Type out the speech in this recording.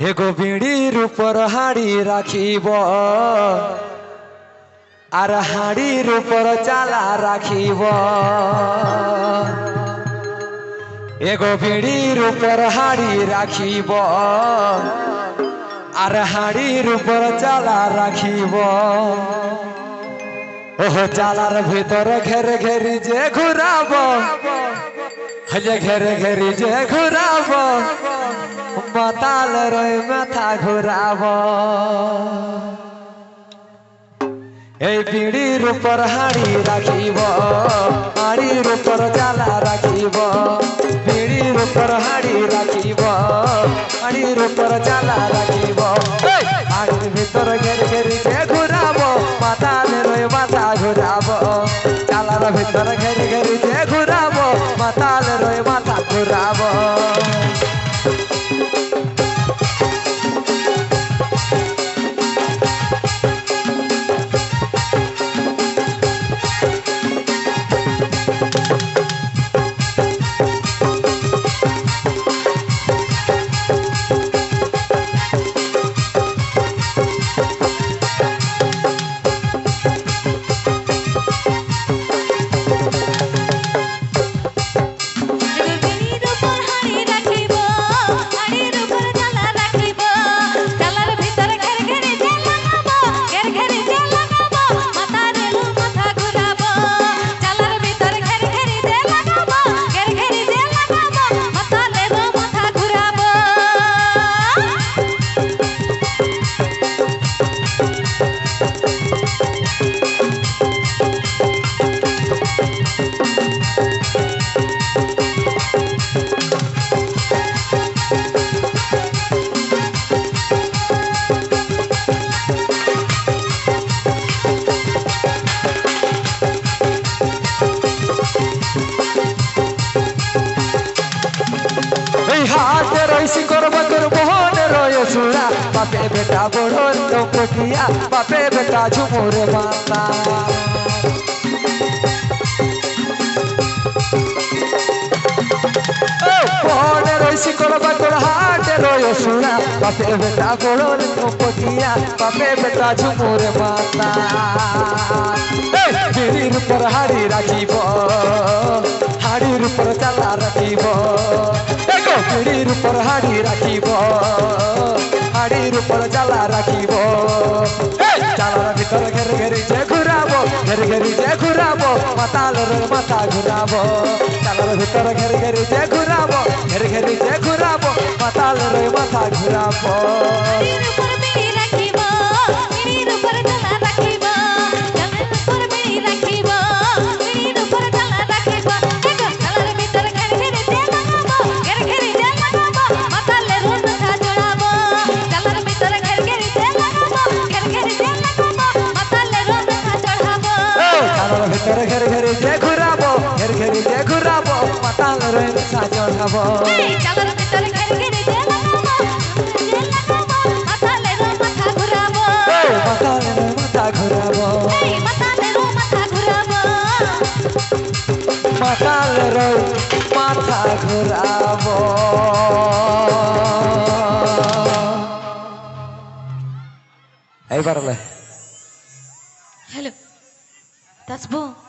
হে গো বিড়ির উপর হাড়ি রাখিব আর হাড়ির উপর চালা রাখিব এগো বিড়ির উপর হাড়ি রাখিব আর হাড়ির উপর চালা রাখিব ওহ চালার ভিতর ঘেরে ঘেরি যে ঘুরাব হলে ঘেরে ঘেরি যে ঘুরাব মাতাল রই মাথা ঘুরাব এই পিড়ির উপর হাড়ি রাখিব হাড়ির উপর জ্বালা রাখিব পিড়ির উপর হাড়ি রাখিব হাড়ির উপর জ্বালা রাখিব এই হাড়ির ভিতর ঘের ঘেরি যে ঘুরাব মাথা রই মাথা ঘুরাব চালার ভিতর হাতে রইছি করব তোর মোহন রয় সুরা। বাপে বেটা, বড় লোকিয়া বাপে বেটা, ঝুমুর মাতা। মোহন রইছি করব তোর হাতে রয় সুরা। বাপে বেটা, বড় লোকিয়া বাপে বেটা, ঝুমুর মাতা। বিড়ির উপর হাড়ি রাখিব, হাড়ির উপর চালা রাখিব। পিড়ির উপর হাড়ি রাখিব। হাড়ির উপর চালা রাখিব। চালার ভিতর ঘের ঘেরি যে ঘুরাব ঘের ঘেরি যে ঘুরাব মাতাল মাথা ঘুরাব। চালার ভিতর ঘের ঘেরি যে ঘুরাব ঘের ঘেরি যে ঘুরাব মাতাল মাথা ঘুরাব। ঘের ঘেরি ঘের ঘেরি যে ঘুরাব ঘের ঘেরে যে ঘুরাব এই মাতাল রে মাথা ঘুরাব। এই মাথালে রোজ মাথা ঘুরাব। মাতাল রই মাথা ঘুরাব। এইবার লে That's bull.